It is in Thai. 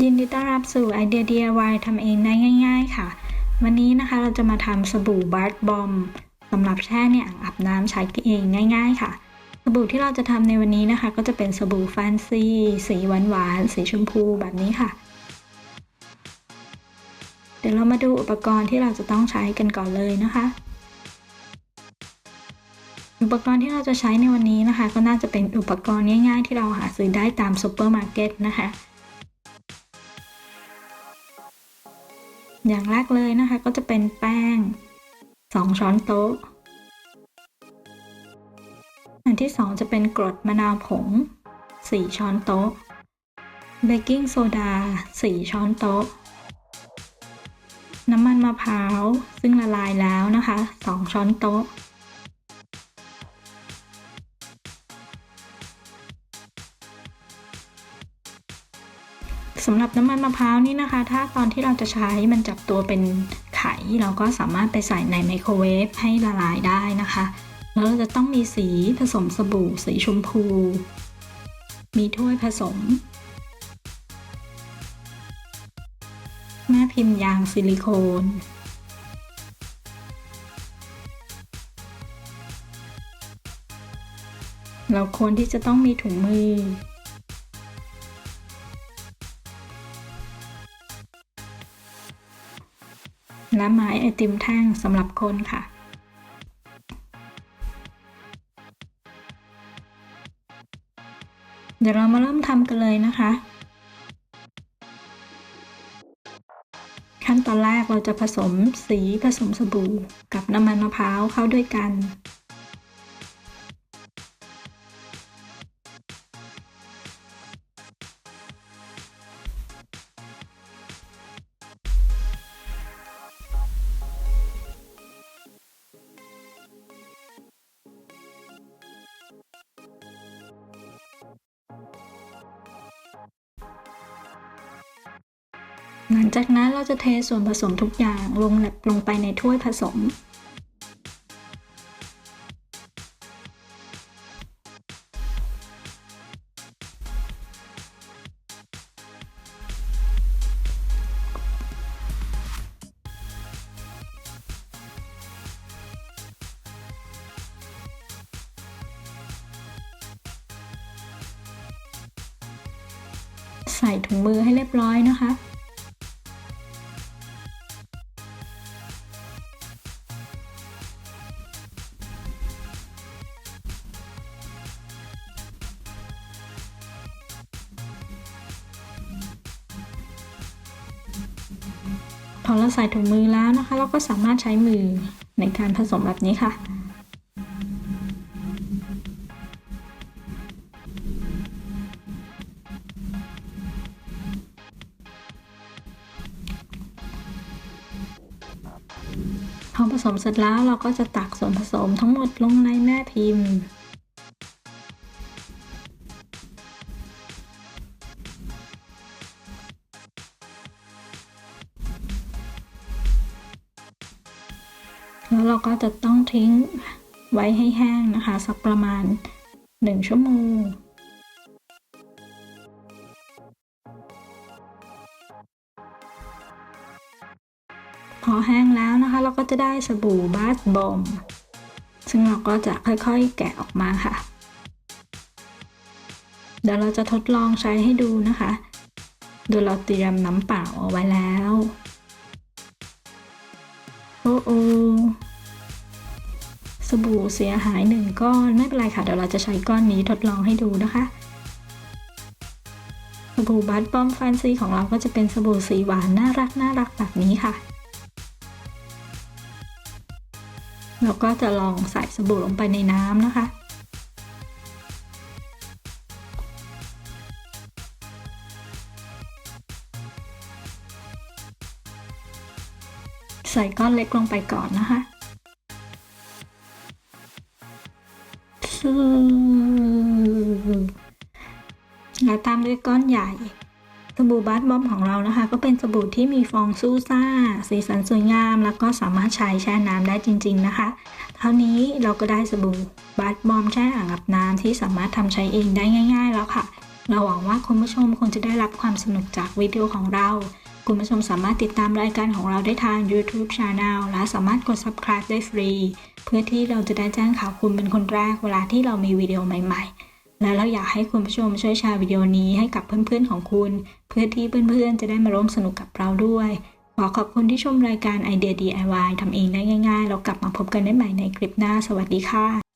ยินดีต้อนรับสู่ไอเดีย DIY ทำเองได้ง่าย ๆ ค่ะ วันนี้นะคะเราจะมาทำสบู่บาร์ b บอมสำหรับแช่ในอ่างอาบน้ำใช้เองง่าย ๆ ค่ะ สบู่ที่เราจะทำในวันนี้นะคะ ก็จะเป็นสบู่แฟนซีสีหวานๆสีชมพูแบบนี้ค่ะ เดี๋ยวเรามาดูอุปกรณ์ที่เราจะต้องใช้กันก่อนเลยนะคะ อุปกรณ์ที่เราจะใช้ในวันนี้นะคะ ก็น่าจะเป็นอุปกรณ์ง่าย ๆ ที่เราหาซื้อได้ตามซูเปอร์มาร์เก็ตนะคะ อย่างแรกเลยนะคะก็จะเป็นแป้ง 2 ช้อนโต๊ะ อันที่ 2 จะเป็นกรดมะนาวผง 4 ช้อนโต๊ะ เบกกิ้งโซดา 4 ช้อนโต๊ะ น้ำมันมะพร้าวซึ่งละลายแล้วนะคะ 2 ช้อนโต๊ะำหรับน้ำมันมะพร้าวนี่นะคะ ถ้าตอนที่เราจะใช้มันจับตัวเป็นไข่เราก็สามารถไปใส่ในไมโครเวฟให้ละลายได้นะคะ แล้วเราจะต้องมีสีผสมสบู่สีชมพู มีถ้วยผสม แม่พิมพ์ยางซิลิโคนเราควรที่จะต้องมีถุงมือ และไม้ไอติมแท่งสำหรับคนค่ะ เดี๋ยวเรามาเริ่มทำกันเลยนะคะ ขั้นตอนแรกเราจะผสมสีผสมสบู่กับน้ำมันมะพร้าวเข้าด้วยกัน หลังจากนั้นเราจะเทส่วนผสมทุกอย่างลงลงไปในถ้วยผสม ใส่ถุงมือให้เรียบร้อยนะคะ พอเราใส่ถุงมือแล้วนะคะ เราก็สามารถใช้มือในการผสมแบบนี้ค่ะพอผสมเสร็จแล้วเราก็จะตักส่วนผสมทั้งหมดลงในแม่พิมพ์ แล้วเราก็จะต้องทิ้งไว้ให้แห้งนะคะ สักประมาณ 1 ชั่วโมง พอแห้งแล้วนะคะ เราก็จะได้สบู่บาสบอม ซึ่งเราก็จะค่อยๆแกะออกมาค่ะ เดี๋ยวเราจะทดลองใช้ให้ดูนะคะ โดยเราเตรียมน้ำเปล่าเอาไว้แล้ว โอ้โอส บู่เสียหายหนึ่งก้อน ไม่เป็นไรค่ะ เดี๋ยวเราจะใช้ก้อนนี้ทดลองให้ดูนะคะสบู่บัตบอมแฟนซีของเราก็จะเป็นสบู่สีหวานน่ารักน่ารักแบบนี้ค่ะเราก็จะลองใส่สบู่ลงไปในน้ำนะคะ ใส่ก้อนเล็กลงไปก่อนนะคะ แล้วตามด้วยก้อนใหญ่ สบู่บาสบอมของเรานะคะ ก็เป็นสบู่ที่มีฟองซูซ่า สีสันสวยงาม แล้วก็สามารถใช้แช่น้ำได้จริง ๆ นะคะ เท่านี้เราก็ได้สบู่บาสบอมแช่อ่างอาบน้ำที่สามารถทำใช้เองได้ง่าย ๆ แล้วค่ะ เราหวังว่าคุณผู้ชมคงจะได้รับความสนุกจากวิดีโอของเรา คุณผู้ชมสามารถติดตามรายการของเราได้ทาง YouTube Channel และสามารถกด subscribe ได้ฟรี เพื่อที่เราจะได้แจ้งข่าวคุณเป็นคนแรกเวลาที่เรามีวิดีโอใหม่ ๆ และเราอยากให้คุณผู้ชมช่วยแชร์วิดีโอนี้ให้กับเพื่อนๆของคุณ เพื่อที่เพื่อนๆ จะได้มาร่วมสนุกกับเราด้วย ขอขอบคุณที่ชมรายการไอเดีย DIY ทำเองได้ง่าย ๆ เรากลับมาพบกันได้ใหม่ในคลิปหน้า สวัสดีค่ะ